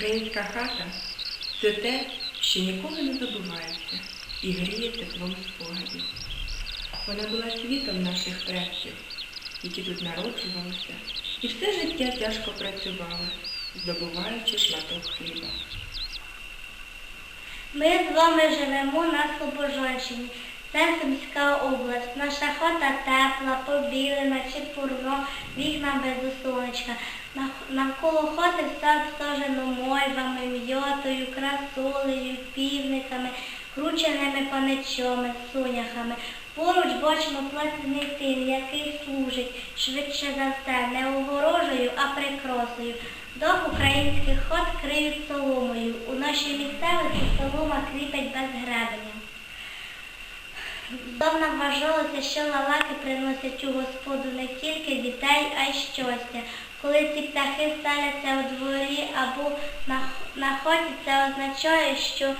Українська хата це те, що ніколи не забувається і гріє теплом спогадів. Вона була світом наших предків, які тут народжувалися, і все життя тяжко працювали, здобуваючи шматок хліба. Ми з вами живемо на Слобожанщині. Це Сумська область. Наша хата тепла, побілена, чепурно, вікна без сонечка. Навколо хати все обсажено мойвами, м'ятою, красолею, півниками, крученими паничами, соняхами. Поруч бачимо плетений тин, який служить швидше за все не огорожею, а прикрасою. Дах українських хат криють соломою. У нашій місцевості солома кріпить без гребеня. Давно вважалося, що лалаки приносять у господу не тільки дітей, а й щастя. Коли ці птахи селяться у дворі або на, хаті, це означає, що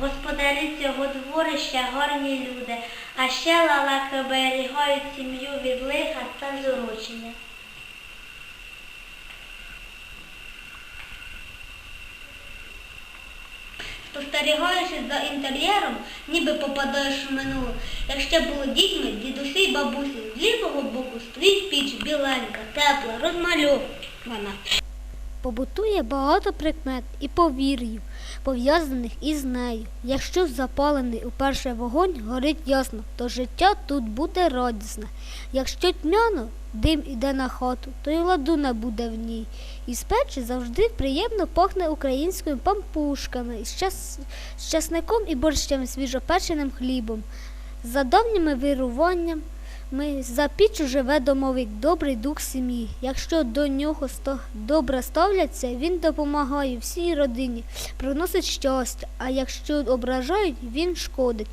господарі цього дворища гарні люди, а ще лалаки берігають сім'ю від лиха та зурочення. Спостерігаючи за інтер'єром, ніби попадаєш у минуле. Якщо були дітьми, дідусі й бабусі, з лівого боку стоїть піч біленька, тепла, розмальована. Побутує багато прикмет і повір'їв, пов'язаних із нею. Якщо запалений уперше вогонь горить ясно, то життя тут буде радісне. Якщо тьмяно, дим іде на хату, то й ладу не буде в ній. Із печі завжди приємно пахне українськими пампушками, з часником і борщем, свіжопеченим хлібом. За давніми вируванням ми за піччю живе домовик, добрий дух сім'ї. Якщо до нього добре ставляться, він допомагає всій родині, приносить щастя, а якщо ображають, він шкодить.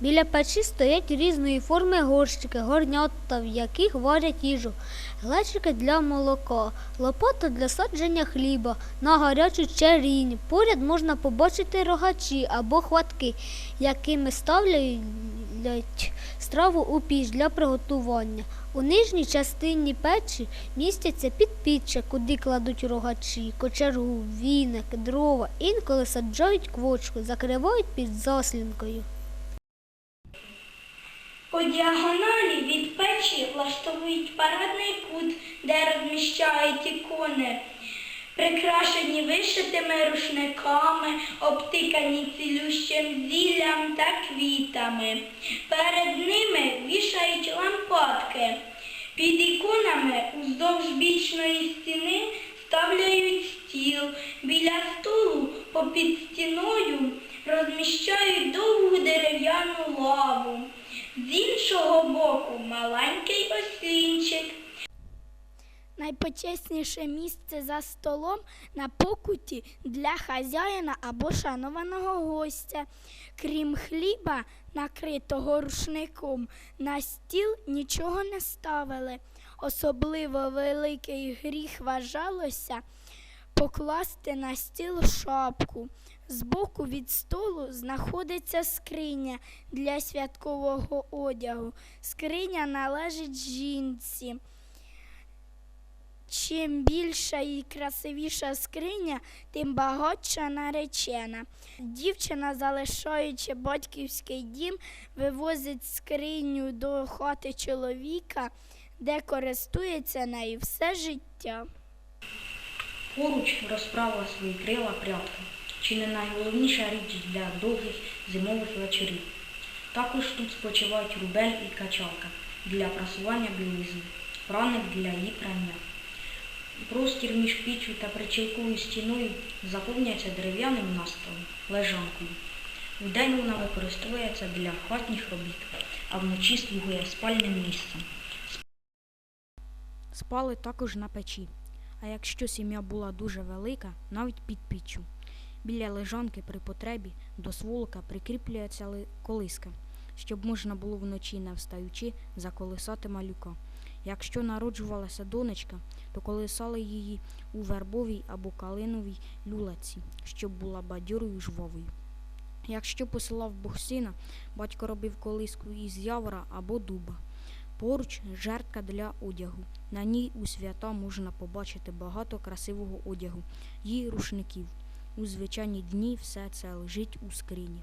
Біля печі стоять різної форми горщики, горнята, в яких варять їжу, глечики для молока, лопата для садження хліба, на гарячу чарінь. Поряд можна побачити рогачі або хватки, якими ставлять страву у піч для приготування. У нижній частині печі містяться підпіччя, куди кладуть рогачі, кочергу, віник, дрова, інколи саджають квочку, закривають під заслінкою. По діагоналі від печі влаштовують парадний кут, де розміщають ікони, прикрашені вишитими рушниками, обтикані цілющим зіллям та квітами. Перед ними вішають лампадки. Під іконами уздовж бічної стіни ставляють стіл. Біля столу попід стіною розміщають довгу дерев'яну лаву. З іншого боку маленький ослінчик. Найпочесніше місце за столом на покуті для хазяїна або шанованого гостя. Крім хліба, накритого рушником, на стіл нічого не ставили. Особливо великий гріх вважалося покласти на стіл шапку. Збоку від столу знаходиться скриня для святкового одягу. Скриня належить жінці. Чим більша і красивіша скриня, тим багатша наречена. Дівчина, залишаючи батьківський дім, вивозить скриню до хати чоловіка, де користується нею все життя. Поруч розправила свої крила прядка, чи не найголовніша річ для довгих зимових вечорів. Також тут спочивають рубель і качалка для прасування білизни, праник для її прання. Простір між піччю та причілковою стіною заповнюється дерев'яним настилом, лежанкою. Вдень вона використовується для хатніх робіт, а вночі слугує спальним місцем. Спали також на печі, а якщо сім'я була дуже велика, навіть під піччю. Біля лежанки при потребі до сволока прикріплюється колиска, щоб можна було вночі, не встаючи, заколисати малюка. Якщо народжувалася донечка, то колисали її у вербовій або калиновій люлаці, щоб була бадьорою жвавою. Якщо посилав Бог сина, батько робив колиску із явора або дуба. Поруч жертка для одягу. На ній у свята можна побачити багато красивого одягу і рушників. У звичайні дні все це лежить у скрині.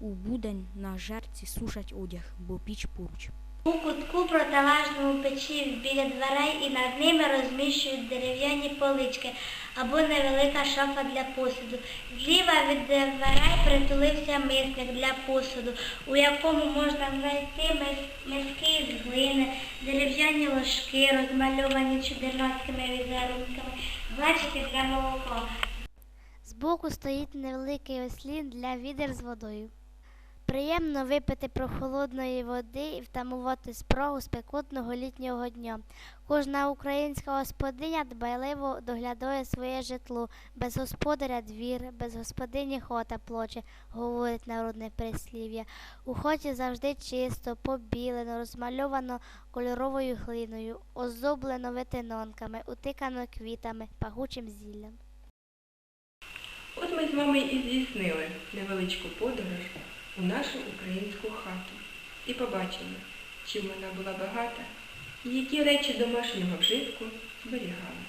У будень на жертці сушать одяг, бо піч поруч. У кутку протилежному печі біля дверей і над ними розміщують дерев'яні полички або невелика шафа для посуду. Зліва від дверей притулився мисник для посуду, у якому можна знайти мис- миски з глини, дерев'яні ложки, розмальовані чудернацькими візерунками, глечики для молока. Збоку стоїть невеликий ослін для відер з водою. Приємно випити прохолодної води і втамувати спрагу спекотного літнього дня. Кожна українська господиня дбайливо доглядає своє житло. Без господаря двір, без господині хота плоче, говорить народне прислів'я. У хоті завжди чисто, побілено, розмальовано кольоровою глиною, озоблено витинонками, утикано квітами, пахучим зіллям. От ми з вами і здійснили невеличку подорож у нашу українську хату і побачимо, чим вона була багата і які речі домашнього вжитку зберігала.